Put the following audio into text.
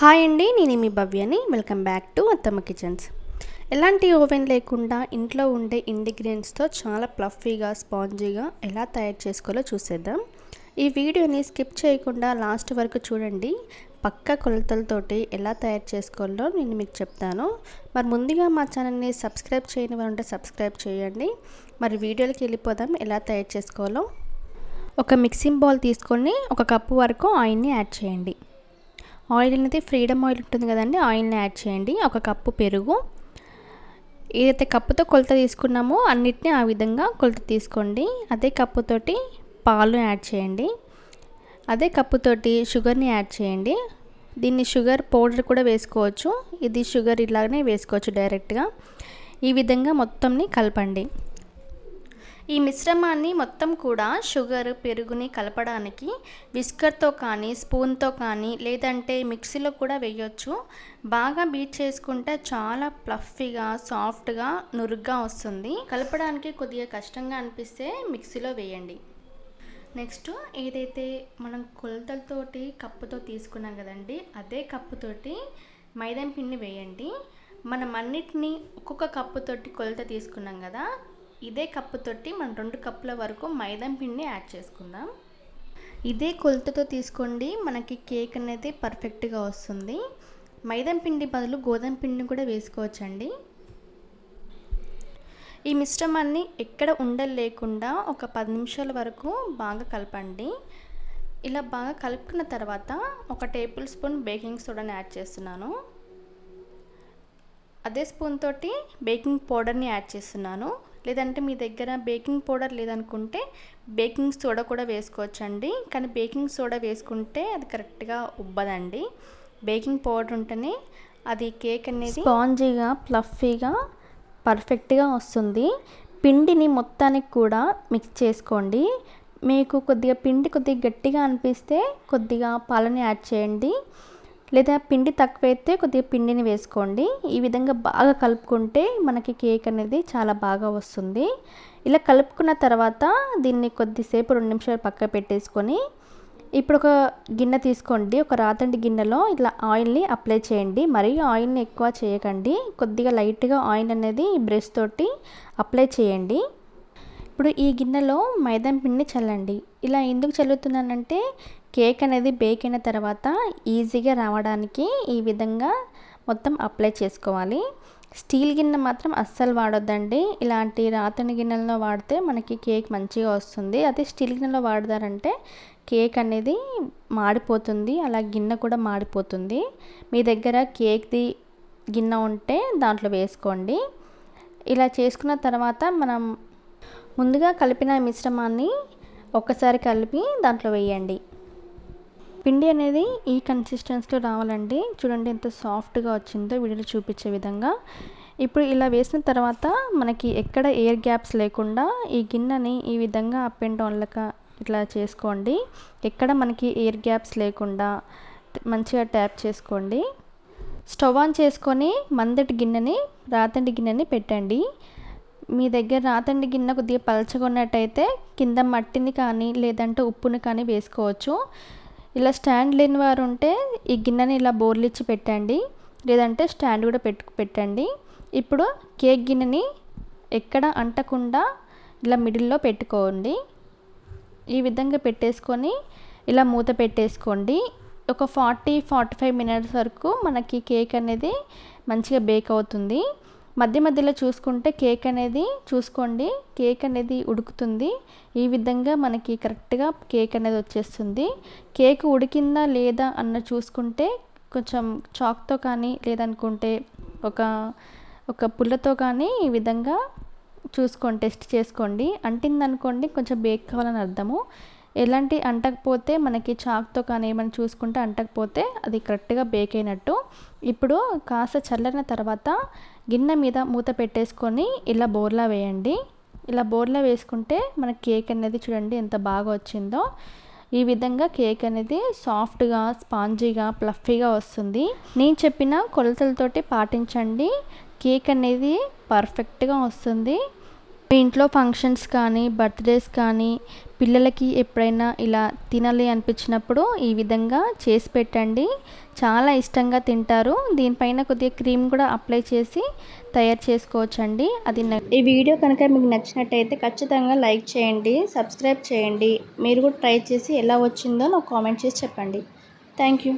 Hi అండి నేను మీ భవ్యని. Welcome back to Attamma kitchens. ఎలాంటి ఓవెన్ లేకుండా ఇంట్లో ఉండే ఇంగ్రీడియంట్స్తో చాలా ప్లఫీగా స్పాంజీగా ఎలా తయారు చేసుకోవాలో చూసేద్దాం. ఈ వీడియోని స్కిప్ చేయకుండా లాస్ట్ వరకు చూడండి. పక్క కొలతలతోటి ఎలా తయారు చేసుకోవాలో నేను మీకు చెప్తాను. మరి ముందుగా మా ఛానల్ని సబ్స్క్రైబ్ చేయని వారు ఉంటే సబ్స్క్రైబ్ చేయండి. మరి వీడియోలకి వెళ్ళిపోదాం ఎలా తయారు చేసుకోవాలో. ఒక మిక్సింగ్ బౌల్ తీసుకొని ఒక కప్పు వరకు ఆయిల్ని యాడ్ చేయండి. ఆయిల్ అనేది ఫ్రీడమ్ ఆయిల్ ఉంటుంది కదండి ఆయిల్ని యాడ్ చేయండి. ఒక కప్పు పెరుగు. ఏదైతే కప్పుతో కొలత తీసుకున్నామో అన్నిటిని ఆ విధంగా కొలత తీసుకోండి. అదే కప్పుతోటి పాలు యాడ్ చేయండి. అదే కప్పుతోటి షుగర్ని యాడ్ చేయండి. దీన్ని షుగర్ పౌడర్ కూడా వేసుకోవచ్చు. ఇది షుగర్ ఇలాగనే వేసుకోవచ్చు డైరెక్ట్గా. ఈ విధంగా మొత్తంని కలపండి. ఈ మిశ్రమాన్ని మొత్తం కూడా షుగర్ పెరుగుని కలపడానికి విస్కర్తో కానీ స్పూన్తో కానీ లేదంటే మిక్సీలో కూడా వేయొచ్చు. బాగా బీట్ చేసుకుంటే చాలా ప్లఫీగా సాఫ్ట్గా నురుగ్గా వస్తుంది. కలపడానికి కొద్దిగా కష్టంగా అనిపిస్తే మిక్సీలో వేయండి. నెక్స్ట్ ఏదైతే మనం కొలతలతోటి కప్పుతో తీసుకున్నాం కదండి అదే కప్పుతోటి మైదా పిండి వేయండి. మనం అన్నిటినీ ఒక్కొక్క కప్పుతోటి కొలత తీసుకున్నాం కదా ఇదే కప్పుతోటి మనం రెండు కప్పుల వరకు మైదా పిండిని యాడ్ చేసుకుందాం. ఇదే కొలతతో తీసుకోండి. మనకి కేక్ అనేది పర్ఫెక్ట్గా వస్తుంది. మైదా పిండి బదులు గోధుమ పిండిని కూడా వేసుకోవచ్చండి. ఈ మిశ్రమాన్ని ఎక్కడ ఉండలు లేకుండా ఒక పది నిమిషాల వరకు బాగా కలపండి. ఇలా బాగా కలుపుకున్న తర్వాత ఒక టేబుల్ స్పూన్ బేకింగ్ సోడాని యాడ్ చేస్తున్నాను. అదే స్పూన్ తోటి బేకింగ్ పౌడర్ని యాడ్ చేస్తున్నాను. లేదంటే మీ దగ్గర బేకింగ్ పౌడర్ లేదనుకుంటే బేకింగ్ సోడా కూడా వేసుకోవచ్చండి. కానీ బేకింగ్ సోడా వేసుకుంటే అది కరెక్ట్గా ఉబ్బదండి. బేకింగ్ పౌడర్ ఉంటేనే అది కేక్ అనేది స్పాంజీగా ప్లఫీగా పర్ఫెక్ట్గా వస్తుంది. పిండిని మొత్తానికి కూడా మిక్స్ చేసుకోండి. మీకు కొద్దిగా పిండి కొద్దిగా గట్టిగా అనిపిస్తే కొద్దిగా పాలని యాడ్ చేయండి. లేదా పిండి తక్కువైతే కొద్దిగా పిండిని వేసుకోండి. ఈ విధంగా బాగా కలుపుకుంటే మనకి కేక్ అనేది చాలా బాగా వస్తుంది. ఇలా కలుపుకున్న తర్వాత దీన్ని కొద్దిసేపు రెండు నిమిషాలు పక్క పెట్టేసుకొని ఇప్పుడు ఒక గిన్నె తీసుకోండి. ఒక రాతండి గిన్నెలో ఇట్లా ఆయిల్ని అప్లై చేయండి. మరీ ఆయిల్ని ఎక్కువ చేయకండి. కొద్దిగా లైట్గా ఆయిల్ అనేది బ్రష్ తోటి అప్లై చేయండి. ఇప్పుడు ఈ గిన్నెలో మైదాం పిండిని చల్లండి. ఇలా ఎందుకు చల్లుతున్నానంటే కేక్ అనేది బేక్ అయిన తర్వాత ఈజీగా రావడానికి ఈ విధంగా మొత్తం అప్లై చేసుకోవాలి. స్టీల్ గిన్నె మాత్రం అస్సలు వాడొద్దండి. ఇలాంటి రాతని గిన్నెల్లో వాడితే మనకి కేక్ మంచిగా వస్తుంది. అదే స్టీల్ గిన్నెలో వాడతారంటే కేక్ అనేది మాడిపోతుంది. అలా గిన్నె కూడా మాడిపోతుంది. మీ దగ్గర కేక్ది గిన్నె ఉంటే దాంట్లో వేసుకోండి. ఇలా చేసుకున్న తర్వాత మనం ముందుగా కలిపిన మిశ్రమాన్ని ఒక్కసారి కలిపి దాంట్లో వేయండి. పిండి అనేది ఈ కన్సిస్టెన్సీలో రావాలండి. చూడండి ఎంత సాఫ్ట్గా వచ్చిందో వీడియోలో చూపించే విధంగా. ఇప్పుడు ఇలా వేసిన తర్వాత మనకి ఎక్కడ ఎయిర్ గ్యాప్స్ లేకుండా ఈ గిన్నెని ఈ విధంగా అప్ అండ్ డౌన్లక ఇట్లా చేసుకోండి. ఎక్కడ మనకి ఎయిర్ గ్యాప్స్ లేకుండా మంచిగా ట్యాప్ చేసుకోండి. స్టవ్ ఆన్ చేసుకొని మందటి గిన్నెని రాతండి గిన్నెని పెట్టండి. మీ దగ్గర రాతండి గిన్నె కొద్దిగా పలచగొన్నట్టయితే కింద మట్టిని కానీ లేదంటే ఉప్పుని కానీ వేసుకోవచ్చు. ఇలా స్టాండ్ లేని వారు ఉంటే ఈ గిన్నెని ఇలా బోర్లిచ్చి పెట్టండి. లేదంటే స్టాండ్ కూడా పెట్టు పెట్టండి. ఇప్పుడు కేక్ గిన్నెని ఎక్కడ అంటకుండా ఇలా మిడిల్లో పెట్టుకోండి. ఈ విధంగా పెట్టేసుకొని ఇలా మూత పెట్టేసుకోండి. ఒక ఫార్టీ ఫార్టీ ఫైవ్ మినిట్స్ వరకు మనకి కేక్ అనేది మంచిగా బేక్ అవుతుంది. మధ్య మధ్యలో చూసుకుంటే కేక్ అనేది చూసుకోండి. కేక్ అనేది ఉడుకుతుంది. ఈ విధంగా మనకి కరెక్ట్గా కేక్ అనేది వచ్చేస్తుంది. కేక్ ఉడికిందా లేదా అన్న చూసుకుంటే కొంచెం చాక్తో కానీ లేదనుకుంటే ఒక ఒక పుల్లతో కానీ ఈ విధంగా చూసుకోండి. టెస్ట్ చేసుకోండి. అంటింది అనుకోండి కొంచెం బేక్ కావాలని అర్థము. ఎలాంటి అంటకపోతే మనకి చాక్తో కానీ ఏమైనా చూసుకుంటే అంటకపోతే అది కరెక్ట్గా బేక్ అయినట్టు. ఇప్పుడు కాస్త చల్లిన తర్వాత గిన్నె మీద మూత పెట్టేసుకొని ఇలా బోర్లా వేయండి. ఇలా బోర్లా వేసుకుంటే మన కేక్ అనేది చూడండి ఎంత బాగా వచ్చిందో. ఈ విధంగా కేక్ అనేది సాఫ్ట్గా స్పాంజీగా ప్లఫీగా వస్తుంది. నేను చెప్పిన కొలతలతోటి పాటించండి. కేక్ అనేది పర్ఫెక్ట్గా వస్తుంది. మీ ఇంట్లో ఫంక్షన్స్ కానీ బర్త్డేస్ కానీ పిల్లలకి ఎప్పుడైనా ఇలా తినాలి అనిపించినప్పుడు ఈ విధంగా చేసి పెట్టండి. చాలా ఇష్టంగా తింటారు. దీనిపైన కొద్దిగా క్రీమ్ కూడా అప్లై చేసి తయారు చేసుకోవచ్చండి. అది ఈ వీడియో కనుక మీకు నచ్చినట్టయితే ఖచ్చితంగా లైక్ చేయండి సబ్స్క్రైబ్ చేయండి. మీరు కూడా ట్రై చేసి ఎలా వచ్చిందో నాకు కామెంట్ చేసి చెప్పండి. Thank you.